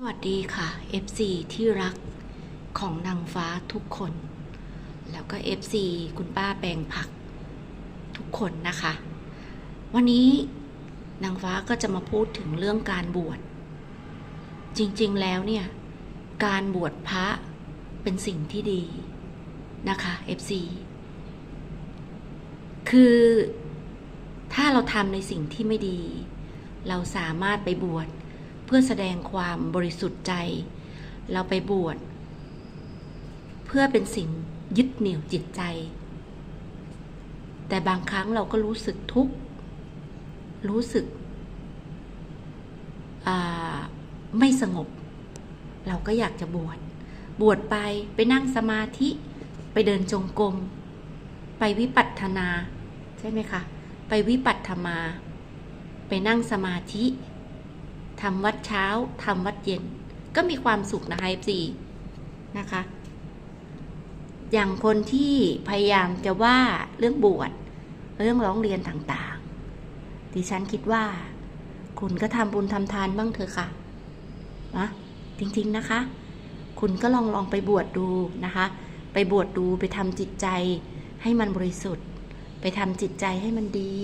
สวัสดีค่ะ FC ที่รักของนางฟ้าทุกคน แล้วก็ FC คุณป้าแปลงผักทุกคนนะคะ วันนี้นางฟ้าก็จะมาพูดถึงเรื่องการบวช จริงๆแล้วเนี่ย การบวชพระเป็นสิ่งที่ดีนะคะ FC คือถ้าเราทำในสิ่งที่ไม่ดี เราสามารถไปบวช เพื่อแสดงความบริสุทธิ์ใจ เราไปบวชเพื่อเป็นสิ่งยึดเหนี่ยวจิตใจ แต่บางครั้งเราก็รู้สึกทุกข์ รู้สึกไม่สงบ เราก็อยากจะบวช บวชไปไปนั่งสมาธิไปเดินจงกรมไปวิปัสสนา ใช่ไหมคะ ไปวิปัสสนาไปนั่งสมาธิ ทำวัดเช้าทำวัดเย็น ก็มีความสุขนะคะซีนะคะ อย่างคนที่พยายามจะว่าเรื่องบวชเรื่องร้องเรียนต่างๆ ดิฉันคิดว่า คุณก็ทำบุญทำทานบ้างเถอะค่ะนะจริงๆนะคะ คุณก็ลองลองไปบวชดดูนะคะ ไปบวชดดูไปทำจิตใจให้มันบริสุทธิ์ ไปทำจิตใจให้มันดี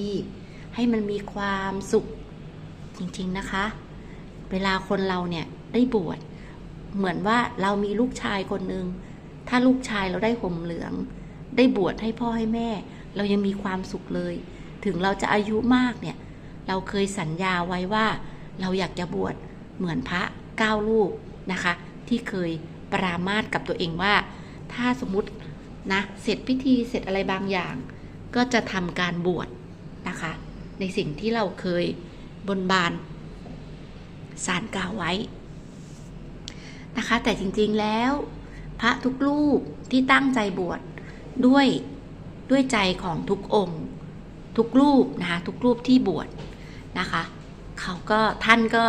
ให้มันมีความสุขจริงๆนะคะ เวลาคนเราเนี่ยได้บวชเหมือนว่าเรามีลูกชายคนหนึ่งถ้าลูกชายเราได้ห่มเหลือง ได้บวชให้พ่อให้แม่ เรายังมีความสุขเลย ถึงเราจะอายุมากเนี่ย เราเคยสัญญาไว้ว่า เราอยากจะบวชเหมือนพระเก้าลูกนะคะ ที่เคยปรามาสกับตัวเองว่า ถ้าสมมตินะเสร็จพิธีเสร็จอะไรบางอย่าง ก็จะทำการบวชนะคะ ในสิ่งที่เราเคยบนบาน สารกล่าวไว้นะคะ แต่จริงๆแล้ว พระทุกรูปที่ตั้งใจบวชด้วยด้วยใจของทุกองค์ ทุกรูปนะคะทุกรูปที่บวชนะคะเขาก็ท่านก็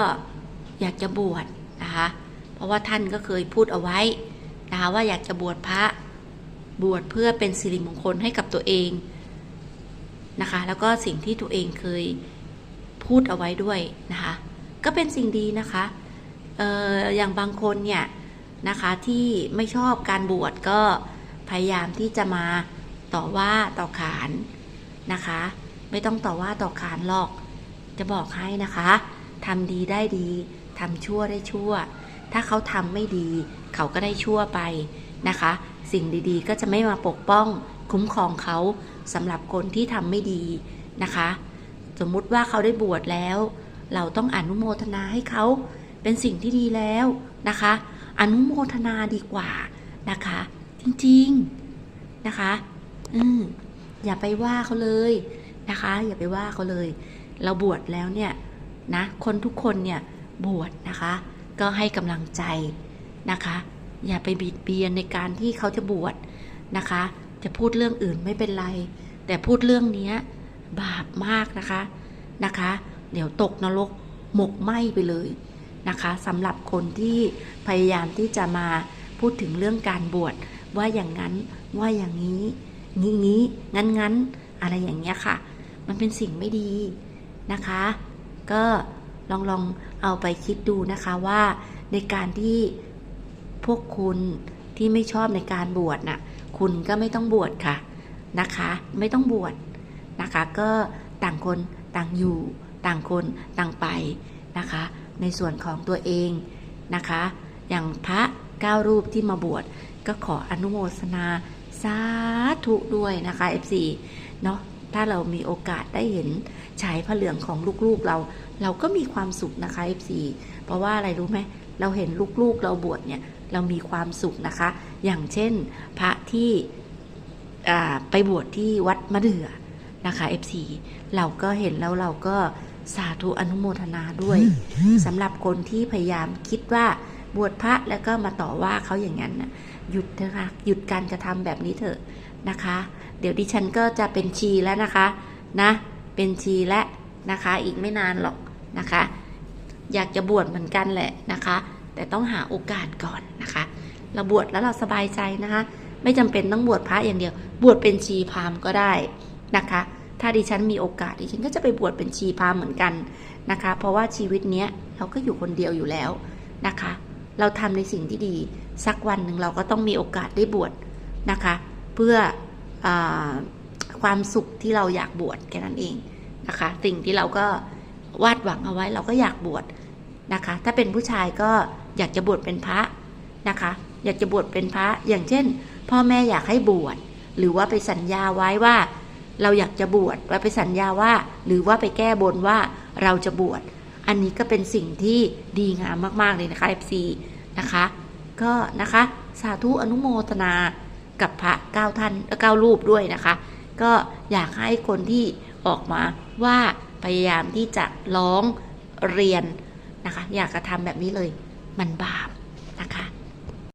อยากจะบวชนะคะเพราะว่าท่านก็เคยพูดเอาไว้นะคะว่าอยากจะบวชพระบวชเพื่อเป็นสิริมงคลให้กับตัวเองนะคะแล้วก็สิ่งที่ตัวเองเคยพูดเอาไว้ด้วยนะคะ ก็เป็นสิ่งดีนะคะเอออย่างบางคนเนี่ยนะคะที่ไม่ชอบการบวชก็พยายามที่จะมาต่อว่าต่อขานนะคะ ไม่ต้องต่อว่าต่อขานหรอก จะบอกให้นะคะทำดีได้ดีทำชั่วได้ชั่ว ถ้าเขาทำไม่ดี เขาก็ได้ชั่วไปนะคะ สิ่งดีๆ ก็จะไม่มาปกป้องคุ้มครองเขาสำหรับคนที่ทำไม่ดีนะคะ สมมุติว่าเขาได้บวชแล้ว เราต้องอนุโมทนาให้เขาเป็นสิ่งที่ดีแล้วนะคะ อนุโมทนาดีกว่านะคะ จริงๆนะคะ อืมอย่าไปว่าเขาเลยนะคะ อย่าไปว่าเขาเลย เราบวชแล้วเนี่ยนะคนทุกคนเนี่ยบวชนะคะ ก็ให้กำลังใจนะคะ อย่าไปบิดเบียนในการที่เขาจะบวชนะคะ จะพูดเรื่องอื่นไม่เป็นไร แต่พูดเรื่องนี้บาปมากนะคะนะคะ เดี๋ยวตกนรกหมกไหม้ไปเลยนะคะสำหรับคนที่พยายามที่จะมาพูดถึงเรื่องการบวชว่าอย่างนั้นว่าอย่างนี้งี้งี้งั้นงั้นอะไรอย่างเงี้ยค่ะ มันเป็นสิ่งไม่ดีนะคะ ก็ลองลองเอาไปคิดดูนะคะว่าในการที่พวกคุณที่ไม่ชอบในการบวชน่ะคุณก็ไม่ต้องบวชค่ะนะคะ ไม่ต้องบวชนะคะ ก็ต่างคนต่างอยู่ ต่างคนต่างไปนะคะ ในส่วนของตัวเองนะคะ อย่างพระเก้ารูปที่มาบวชก็ขออนุโมทนาสาธุด้วยนะคะ FC เนาะถ้าเรามีโอกาสได้เห็นฉายพระเหลืองของลูกๆเรา เราก็มีความสุขนะคะ FC เพราะว่าอะไรรู้ไหมเราเห็นลูกๆเราบวชเนี่ยเรามีความสุขนะคะ อย่างเช่นพระที่ไปบวชที่วัดมะเดื่อนะคะ FC เราก็เห็นแล้วเราก็ สาธุอนุโมทนาด้วยสำหรับคนที่พยายามคิดว่าบวชพระแล้วก็มาต่อว่าเขาอย่างนั้นนะหยุดเถอะค่ะหยุดการกระทำแบบนี้เถอะนะคะ เดี๋ยวดิฉันก็จะเป็นชีแล้วนะคะนะ เป็นชีและนะคะอีกไม่นานหรอกนะคะ อยากจะบวชเหมือนกันแหละนะคะ แต่ต้องหาโอกาสก่อนนะคะ เราบวชแล้วเราสบายใจนะคะ ไม่จำเป็นต้องบวชพระอย่างเดียว บวชเป็นชีพราหมณ์ก็ได้นะคะ ถ้าดิฉันมีโอกาสดิฉันก็จะไปบวชเป็นชีพามเหมือนกันนะคะ เพราะว่าชีวิตเนี้ยเราก็อยู่คนเดียวอยู่แล้วนะคะ เราทำในสิ่งที่ดี สักวันหนึ่งเราก็ต้องมีโอกาสได้บวชนะคะ เพื่ออความสุขที่เราอยากบวชแค่นั้นเองนะคะ สิ่งที่เราก็วาดหวังเอาไว้เราก็อยากบวชนะคะ ถ้าเป็นผู้ชายก็อยากจะบวชเป็นพระนะคะ อยากจะบวชเป็นพระอย่างเช่น พ่อแม่อยากให้บวชหรือว่าไปสัญญาไว้ว่า เราอยากจะบวชว่าไปสัญญาว่า หรือว่าไปแก้บนว่าเราจะบวชอันนี้ก็เป็นสิ่งที่ดีงามมากๆเลยนะคะ FC นะคะ ก็นะคะสาธุอนุโมทนากับพระเก้าท่านเก้ารูปด้วยนะคะ ก็อยากให้คนที่ออกมาว่าพยายามที่จะร้องเรียนนะคะ อยากกระทำแบบนี้เลยมันบาปนะคะ